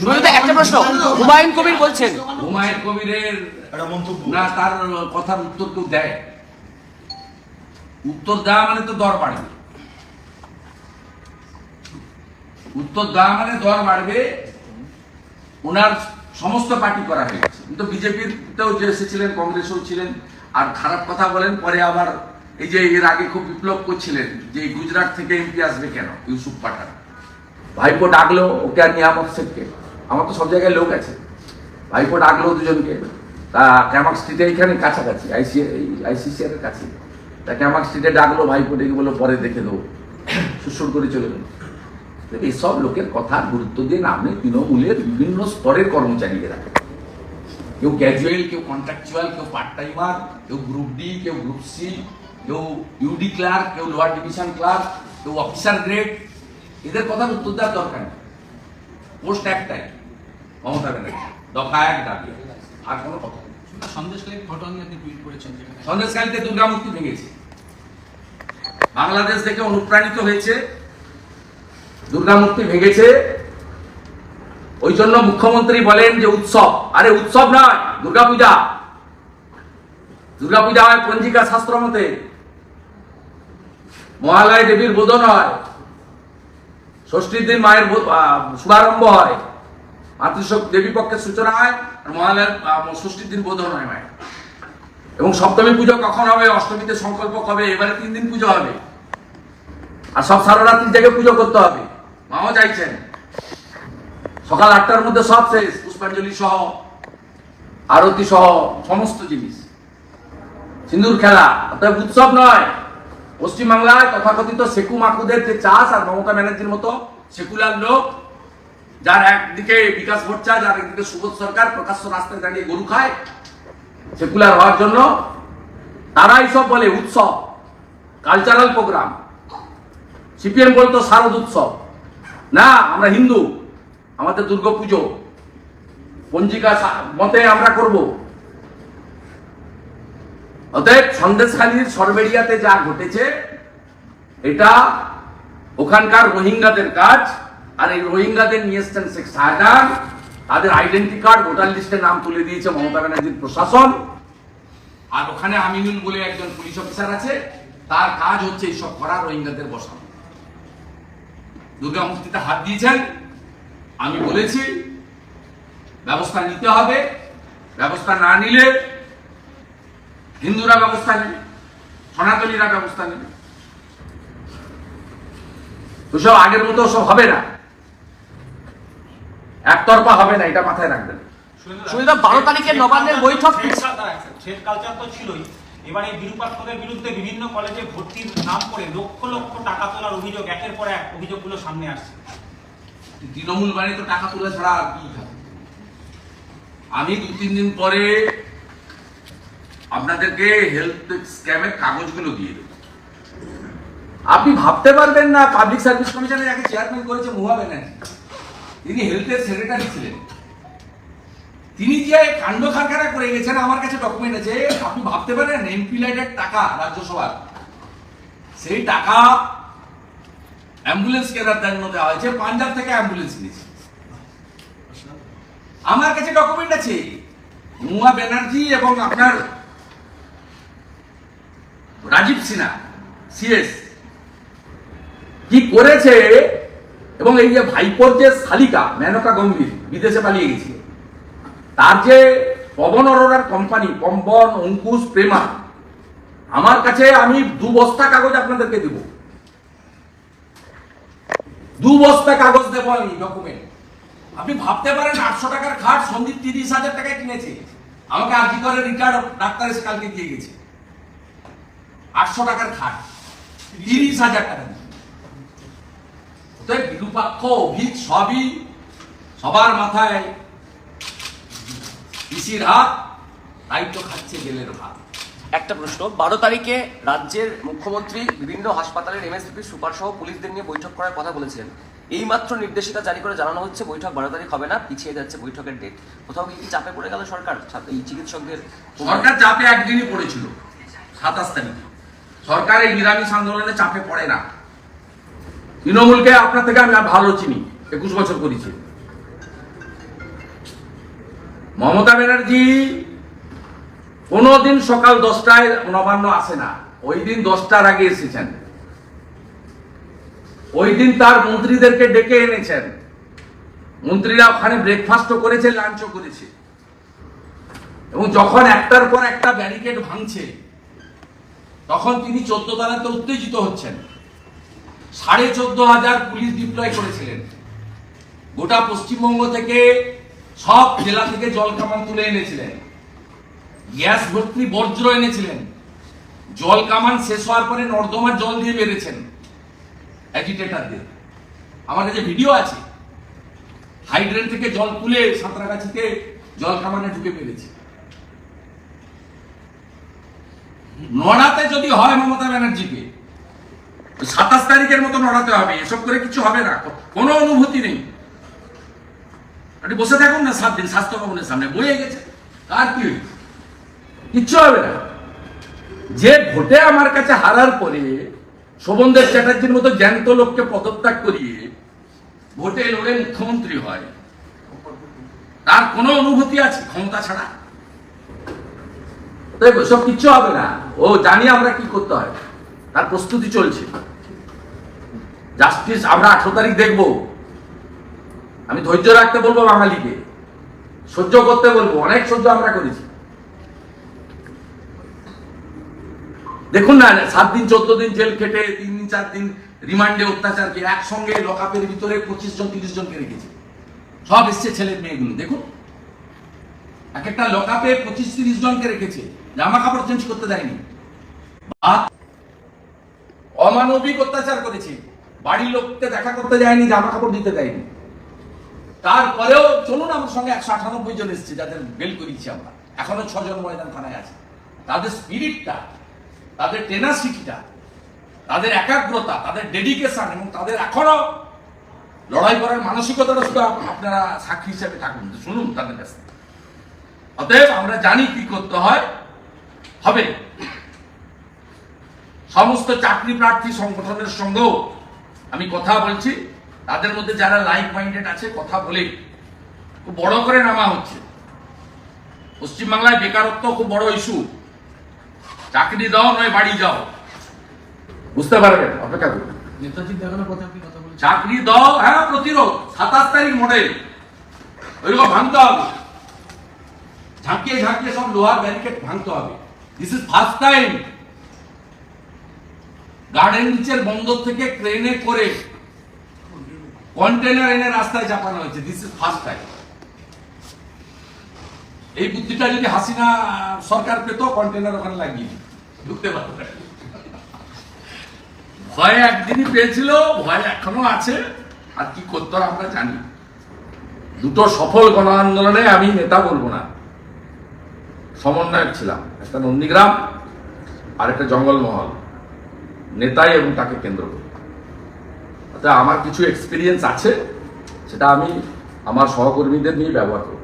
শুধু একটা প্রশ্ন। হুমায়ুন কবির বলছেন। হুমায়ুন কবিরের না তার কথার উত্তর কেউ দেয়? উত্তর দেওয়া মানে তো দর বাড়বে। উত্তর দেওয়া মানে দর বাড়বে ওনার সমস্ত পার্টি করা হয়েছে কিন্তু বিজেপির তেও যে এসেছিলেন কংগ্রেসও ছিলেন আর খারাপ কথা বলেন পরে আবার এই যে এর আগে খুব বিপ্লব করছিলেন যে গুজরাট থেকে এমপি আসবে কেন ইউসুফ পাঠান? ভাইপো ডাকলো ওকে আর নিয়ামক শেখকে আমার তো সব জায়গায় লোক আছে। ভাইপো ডাকলো দুজনকে। তা ক্যামাক স্ট্রিটে এখানে কাছাকাছি আইসি আইসিসিআর এর কাছে। তা ক্যামাক স্ট্রিটে ডাকলো, ভাইপো ডেকে বলল, পরে দেখে দেবো। সুসুর করে চলে গেল। এইসব লোকের কথা গুরুত্ব দিয়ে আপনি তৃণমূলের বিভিন্ন স্তরের কর্মচারীরা কেউ ক্যাজুয়াল কেউ কন্ট্রাকচুয়াল কেউ পার্ট টাইমার কেউ গ্রুপ ডি কেউ গ্রুপ সি কেউ ইউডি ক্লার্ক কেউ লোয়ার ডিভিশন ক্লার্ক কেউ অফিসার গ্রেড এদের কথা উত্তর দেওয়ার দরকার নেই। পোস্ট একটাই মমতা ব্যানার্জি দফা এক দাবি আর কোনো কথা সন্দেশকালীন ঘটনা আপনি টুইট করেছেন সন্দেশকালীতে দুর্গামূর্তি ভেঙেছে। বাংলাদেশ থেকে অনুপ্রাণিত হয়েছে। দুর্গামূর্তি ভেঙেছে। ওই জন্য মুখ্যমন্ত্রী বলেন যে উৎসব। আরে উৎসব নয় দুর্গাপূজা। দুর্গাপূজা হয় পঞ্জিকা শাস্ত্র মতে। মহালয় দেবীর বোধন হয় ষষ্ঠীর দিন মায়ের শুভারম্ভ হয়। মাতৃশক্তি দেবী পক্ষের সূচনা হয় আর মহালয়ের ষষ্ঠীর দিন বোধন হয় মায়ের এবং সপ্তমী পুজো কখন হবে, অষ্টমীতে সংকল্প কবে, এবারে তিন দিন পুজো হবে। আর সব সারা রাত্রির জায়গায় পুজো করতে হবে। মাও চাইছেন। সকাল আটটার মধ্যে সব শেষ, পুষ্পাঞ্জলি সহ, আরতি সহ, সমস্ত জিনিস। সিন্দুর খেলা অর্থাৎ উৎসব নয়। পশ্চিমবাংলায় তথাকথিত সেকু মাকুদের যে চাষ আর মমতা ব্যানার্জির মতো সেকুলার লোক যার একদিকে বিকাশ ভট্টাচার্য যার একদিকে সুবোধ সরকার প্রকাশ্য রাস্তায় দাঁড়িয়ে গরু খায়, সেকুলার হওয়ার জন্য তারাই সব বলে উৎসব কালচারাল প্রোগ্রাম সিপিএম বলতো শারদ উৎসব। না, আমরা হিন্দু, আমাদের দুর্গাপুজো পঞ্জিকা মতে আমরা করব। অতএব সন্দেশখালীর সরবেরিয়াতে যা ঘটেছে, এটা ওখানকার রোহিঙ্গাদের কাজ। আর এই রোহিঙ্গাদের নিয়ে এসছেন শেখ শাহজাহান। তাদের আইডেন্টি কার্ড ভোটার লিস্টে নাম তুলে দিয়েছে মমতা ব্যানার্জির প্রশাসন। আর ওখানে আমিনুল বলে একজন পুলিশ অফিসার আছে। তার কাজ হচ্ছে এইসব করা, রোহিঙ্গাদের বসানো দুর্গা মূর্তিতে হাত দিয়েছেন। আমি বলেছি, ব্যবস্থা নিতে হবে। ব্যবস্থা না নিলে হিন্দুরা ব্যবস্থা নেবে, সনাতনীরা ব্যবস্থা নেবে। ওসব আগের মতো সব হবে না। একতরফা হবে না এটা মাথায় রাখবেন। সুনীতা, 12 তারিখে নবান্নের বৈঠক থ্রেড কালচার তো ছিলই। এবার এই বিরূপাক্ষদের বিরুদ্ধে বিভিন্ন কলেজে ভর্তির নাম করে লক্ষ লক্ষ টাকা তোলার অভিযোগ একের পর এক অভিযোগগুলো সামনে আসছে। তৃণমূল বাড়ি তো টাকা তোলা ছাড়া আর কি আমি দু তিন দিন পরে আপনাদেরকে হেলথ স্ক্যামের কাগজগুলো দিয়ে দেবো। আপনি ভাবতে পারবেন না পাবলিক সার্ভিস কমিশনের যাকে চেয়ারম্যান করেছে মুহা ব্যানার্জি। তিনি হেলথের সেক্রেটারি ছিলেন। তিনি যে কাণ্ড কারখানা করে গেছেন, আমার কাছে ডকুমেন্ট আছে, আপনি ভাবতে পারেন এমপি লাইটের টাকা রাজ্যসভার। সেই টাকা অ্যাম্বুলেন্স কেনার জন্য দেওয়া হয়েছে, পাঞ্জাব থেকে অ্যাম্বুলেন্স আমার কাছে ডকুমেন্ট আছে। মুয়া ব্যানার্জি এবং আপনার রাজীব সিনহা সিএস কি করেছে এবং এই যে ভাইপোর যে শালিকা, মেনকা গম্ভীর, বিদেশে পালিয়ে গেছে তার যে পবন অরোরার কোম্পানি পম্বন অঙ্কুশ, প্রেমা, আমার কাছে আমি দু বস্তা কাগজ আপনাদেরকে দিব। দু বস্তা কাগজ দেব আমি ডকুমেন্ট আপনি ভাবতে পারেন আটশো টাকার খাট সন্দীপ তিরিশ হাজার টাকায় কিনেছে। আমাকে আর্জি করে রিটায়ার্ড ডাক্তার এসে কালকে দিয়ে গেছে। আটশো টাকার খাট, তিরিশ হাজার টাকা অতএব বিরূপাক্ষ অভিক সবই সবার মাথায় পিসির হাত দায়িত্ব খাচ্ছে জেলের ভাত। একটা প্রশ্ন বারো তারিখে রাজ্যের মুখ্যমন্ত্রী বিভিন্ন হাসপাতালের এমএসপি সুপার সহ পুলিশদের নিয়ে বৈঠক করার কথা বলেছিলেন এই মাত্র নির্দেশিকা জারি করে জানানো হচ্ছে বৈঠক বারো তারিখ হবে না পিছিয়ে যাচ্ছে বৈঠকের ডেট কোথাও কি চাপে পড়ে গেল সরকার? এই চিকিৎসকদের সরকার চাপে একদিনই পড়েছিল সাতাশ তারিখে। সরকার এই নিরামিষ আন্দোলনে চাপে পড়ে না। তৃণমূলকে আপনার থেকে আমি ভালো চিনি, একুশ বছর করেছি। মমতা ব্যানার্জি কোনোদিন সকাল দশটায় নবান্ন আসে না, ওই দিন দশটার আগে এসেছেন। ওই দিন তার মন্ত্রীদেরকে ডেকে এনেছেন। মন্ত্রীরা ওখানে ব্রেকফাস্টও করেছে লাঞ্চও করেছে। এবং যখন একটার পর একটা ব্যারিকেড ভাঙছে, তখন তিনি চোদ্দ তালাতে উত্তেজিত হচ্ছেন। সাড়ে চোদ্দ হাজার পুলিশ ডিপ্লয় করেছিলেন। গোটা পশ্চিমবঙ্গ থেকে সব জেলা থেকে জল কামান তুলে এনেছিলেন। গ্যাস ভর্তি বর্জ্য এনেছিলেন। জল কামান শেষ হওয়ার পরে নর্দমার জল দিয়ে বেড়েছেন অ্যাজিটেটারদের আমার কাছে ভিডিও আছে। হাইড্রেন থেকে জল তুলে সাঁতরাগাছিতে জল কামানে ঢুকে পেরেছে নড়াতে যদি হয় মমতা ব্যানার্জিকে সাতাশ তারিখের মতো নড়াতে হবে, এসব করে কিছু হবে না, কোনো অনুভূতি নেই। বসে থাকুন না সাত দিন, স্বাস্থ্য ভবনের সামনে বয়ে গেছে, আর কি কিচ্ছু হবে না। যে ভোটে আমার কাছে হারার পরে শোভনদেব চ্যাটার্জির মতো জ্যান্ত লোককে পদত্যাগ করিয়ে ভোটে লড়ে মুখ্যমন্ত্রী হয়, তার কোনো অনুভূতি আছে ক্ষমতা ছাড়া? সব কিচ্ছু হবে না। ও জানি আমরা কি করতে হয়। তার প্রস্তুতি চলছে। জাস্টিস, আমরা আঠারো তারিখ দেখব। আমি ধৈর্য রাখতে বলব বাঙালিকে। সহ্য করতে বলব, অনেক সহ্য আমরা করেছি। দেখুন না, সাত দিন, চোদ্দ দিন জেল খেটে, তিন দিন, চার দিন রিমান্ডে অত্যাচারকে একসঙ্গে লকআপের ভিতরে পঁচিশ জন, তিরিশ জনকে রেখেছে। সব এসছে ছেলে মেয়েগুলো, দেখুন। এক একটা লকআপে পঁচিশ, তিরিশ জনকে রেখেছে। জামা কাপড় চেঞ্জ করতে দেয়নি। অমানবিক অত্যাচার করেছে। বাড়ির লোককে দেখা করতে যায়নি, জামা কাপড় দিতে দেয়নি। তারপরেও চলুন আমার সঙ্গে একশো আটানব্বই জন এসছে, যাদের বেল করিয়েছি আমরা। এখনও ছজন ময়দান থানায় আছে। তাদের স্পিরিটটা, তাদের টেনাসিটিটা, তাদের একাগ্রতা, তাদের ডেডিকেশন এবং তাদের এখনও লড়াই করার মানসিকতাটা শুধু আপনারা সাক্ষী হিসেবে থাকুন। শুনুন তাদের কাছে অতএব আমরা জানি কি করতে হয়। হবে। সমস্ত চাকরি প্রার্থী সংগঠনের সঙ্গেও আমি কথা বলছি। তাদের মধ্যে যারা লাইক মাইন্ডেড আছে কথা বলে খুব বড় করে নামা হচ্ছে। পশ্চিমবাংলায় বেকারত্ব খুব বড় ইস্যু চাকরি দাও নয় বাড়ি যাও। বুঝতে পারবেন? অপেক্ষা করুন। নেতাজির দেখানোর কথা আপনি কথা বলছেন। চাকরি দাও হ্যাঁ প্রতিরোধ। সাতাশ তারিখ মডেল ওইরকম ভাঙতে হবে। ঝাঁকিয়ে ঝাঁকিয়ে সব লোহার ব্যারিকেড ভাঙতে হবে। This is first time garden নিচের বন্দর থেকে ট্রেনে করে কন্টেনার এনে রাস্তায় চাপানো হয়েছে। দিস ইজ ফার্স্ট টাইম এই বুদ্ধিটা যদি হাসিনা সরকার পেত কন্টেনার ওখানে লাগিয়ে ঢুকতে পারত ভয় একদিনই পেয়েছিল, ভয় এখনও আছে। আর কি করতে হয় আমরা জানি। দুটো সফল গণ আন্দোলনে আমি নেতা বলব না। সমন্বয়ক ছিলাম। একটা নন্দীগ্রাম আর একটা জঙ্গলমহল। নেতাই এবং তাকে কেন্দ্র করে। আমার কিছু এক্সপিরিয়েন্স আছে, সেটা আমি আমার সহকর্মীদের নিয়ে ব্যবহার করব।